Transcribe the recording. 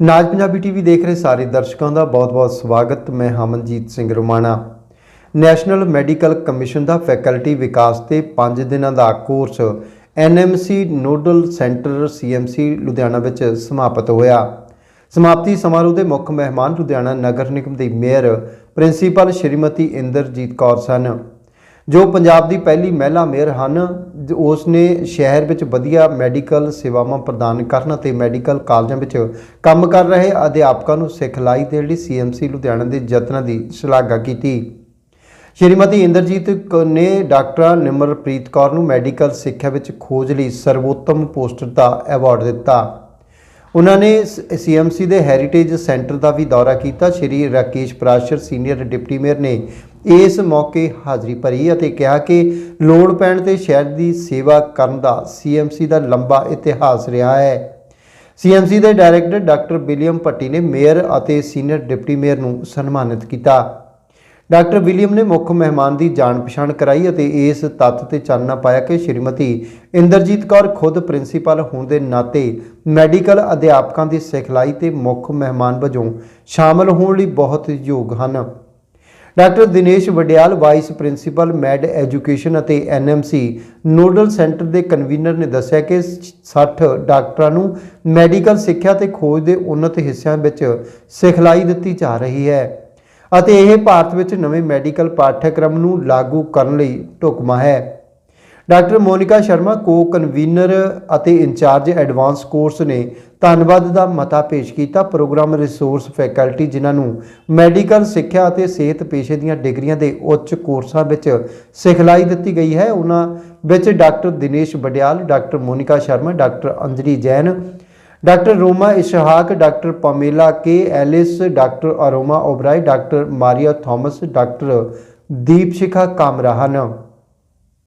ਨਾਜ Punjabi TV ਦੇਖ ਰਹੇ ਸਾਰੇ ਦਰਸ਼ਕਾਂ ਦਾ ਬਹੁਤ-ਬਹੁਤ ਸਵਾਗਤ। ਮੈਂ Hamanjeet Singh Romana. National medical commission ਦਾ ਫੈਕਲਟੀ ਵਿਕਾਸ ਤੇ 5 ਦਿਨਾਂ ਦਾ course NMC nodal centre CMC Ludhiana ਵਿੱਚ ਸਮਾਪਤ ਹੋਇਆ। ਸਮਾਪਤੀ ਸਮਾਰੋਹ ਦੇ ਮੁੱਖ ਮਹਿਮਾਨ ਲੁਧਿਆਣਾ ਨਗਰ ਨਿਗਮ ਦੀ ਮੇਅਰ ਪ੍ਰਿੰਸੀਪਲ ਸ਼੍ਰੀਮਤੀ ਇੰਦਰਜੀਤ ਕੌਰ ਸਨ। ਜੋ ਪੰਜਾਬ ਦੀ ਪਹਿਲੀ ਮਹਿਲਾ ਮੇਅਰ ਹਨ ਉਸ ਨੇ ਸ਼ਹਿਰ ਵਿੱਚ ਵਧੀਆ ਮੈਡੀਕਲ ਸੇਵਾਵਾਂ ਪ੍ਰਦਾਨ ਕਰਨ ਅਤੇ ਮੈਡੀਕਲ ਕਾਲਜਾਂ ਵਿੱਚ ਕੰਮ ਕਰ ਰਹੇ ਅਧਿਆਪਕਾਂ ਨੂੰ ਸਿਖਲਾਈ ਦੇਣ ਲਈ ਸੀਐਮਸੀ ਲੁਧਿਆਣਾ ਦੇ ਯਤਨਾਂ ਦੀ ਸ਼ਲਾਘਾ ਕੀਤੀ। ਸ਼੍ਰੀਮਤੀ ਇੰਦਰਜੀਤ ਕ- ਨੇ ਡਾਕਟਰ ਨਿਮਰਪ੍ਰੀਤ ਕੌਰ ਨੂੰ ਮੈਡੀਕਲ ਸਿੱਖਿਆ ਵਿੱਚ ਖੋਜ ਲਈ ਸਰਵੋਤਮ ਪੋਸਟਰ ਦਾ ਐਵਾਰਡ ਦਿੱਤਾ। ਉਹਨਾਂ ਨੇ ਸੀਐਮਸੀ ਦੇ ਹੈਰੀਟੇਜ ਸੈਂਟਰ ਦਾ ਵੀ ਦੌਰਾ ਕੀਤਾ। Shri Rakesh Prashar senior deputy mayor ਨੇ ਇਸ ਮੌਕੇ ਹਾਜ਼ਰੀ ਭਰੀ ਅਤੇ ਕਿਹਾ ਕਿ ਲੋੜ ਪੈਣ ਤੇ ਸ਼ਹਿਰ ਦੀ ਸੇਵਾ ਕਰਨ ਦਾ ਸੀਐਮਸੀ ਦਾ ਲੰਬਾ ਇਤਿਹਾਸ ਰਿਹਾ ਹੈ। ਸੀਐਮਸੀ ਦੇ ਡਾਇਰੈਕਟਰ ਡਾਕਟਰ ਵਿਲੀਅਮ ਭੱਟੀ ਨੇ ਮੇਅਰ ਅਤੇ ਸੀਨੀਅਰ ਡਿਪਟੀ ਮੇਅਰ ਨੂੰ ਸਨਮਾਨਿਤ ਕੀਤਾ। ਡਾਕਟਰ ਵਿਲੀਅਮ ਨੇ ਮੁੱਖ ਮਹਿਮਾਨ ਦੀ ਜਾਣ ਪਛਾਣ ਕਰਾਈ ਅਤੇ ਇਸ ਤੱਥ ਤੇ ਚਾਨਣਾ ਪਾਇਆ ਕਿ ਸ਼੍ਰੀਮਤੀ ਇੰਦਰਜੀਤ ਕੌਰ ਖੁਦ ਪ੍ਰਿੰਸੀਪਲ ਹੋਣ ਦੇ ਨਾਤੇ ਮੈਡੀਕਲ ਅਧਿਆਪਕਾਂ ਦੀ ਸਿਖਲਾਈ ਤੇ ਮੁੱਖ ਮਹਿਮਾਨ ਵਜੋਂ ਸ਼ਾਮਲ ਹੋਣ ਲਈ ਬਹੁਤ ਯੋਗ ਹਨ। Doctor Dinesh Vadial, vice principal med education ਅਤੇ ਐਨਐਮਸੀ ਨੋਡਲ ਸੈਂਟਰ ਦੇ ਕਨਵੀਨਰ ਨੇ ਦੱਸਿਆ ਕਿ 60 ਡਾਕਟਰਾਂ ਨੂੰ ਮੈਡੀਕਲ ਸਿੱਖਿਆ ਤੇ ਖੋਜ ਦੇ ਉન્નਤ ਹਿੱਸਿਆਂ ਵਿੱਚ ਸਿਖਲਾਈ ਦਿੱਤੀ ਜਾ ਰਹੀ ਹੈ। ਅਤੇ ਇਹ ਭਾਰਤ ਵਿੱਚ ਨਵੇਂ ਮੈਡੀਕਲ ਪਾਠਕ੍ਰਮ ਨੂੰ ਲਾਗੂ ਕਰਨ ਲਈ ਢੁਕਵਾਂ ਹੈ। ਡਾਕਟਰ ਮੋਨਿਕਾ ਸ਼ਰਮਾ ਕੋ ਕਨਵੀਨਰ ਅਤੇ ਇੰਚਾਰਜ ਐਡਵਾਂਸ ਕੋਰਸ ਨੇ ਧੰਨਵਾਦ ਦਾ ਮਤਾ ਪੇਸ਼ ਕੀਤਾ। ਪ੍ਰੋਗਰਾਮ ਰਿਸੋਰਸ ਫੈਕਲਟੀ, ਜਿਨ੍ਹਾਂ ਨੂੰ ਮੈਡੀਕਲ ਸਿੱਖਿਆ ਅਤੇ ਸਿਹਤ ਪੇਸ਼ੇ ਦੀਆਂ ਡਿਗਰੀਆਂ ਦੇ ਉੱਚ ਕੋਰਸਾਂ ਵਿੱਚ ਸਿਖਲਾਈ ਦਿੱਤੀ ਗਈ ਹੈ, ਉਹਨਾਂ ਵਿੱਚ doctor Dinesh Badiyal doctor Monica Sharma, doctor Anjali Jain doctor Roma Ishaq, doctor Pamela K, Alice, doctor Aroma Oberoi doctor Maria Thomas, doctor Deep Shikha Kamra ਹਨ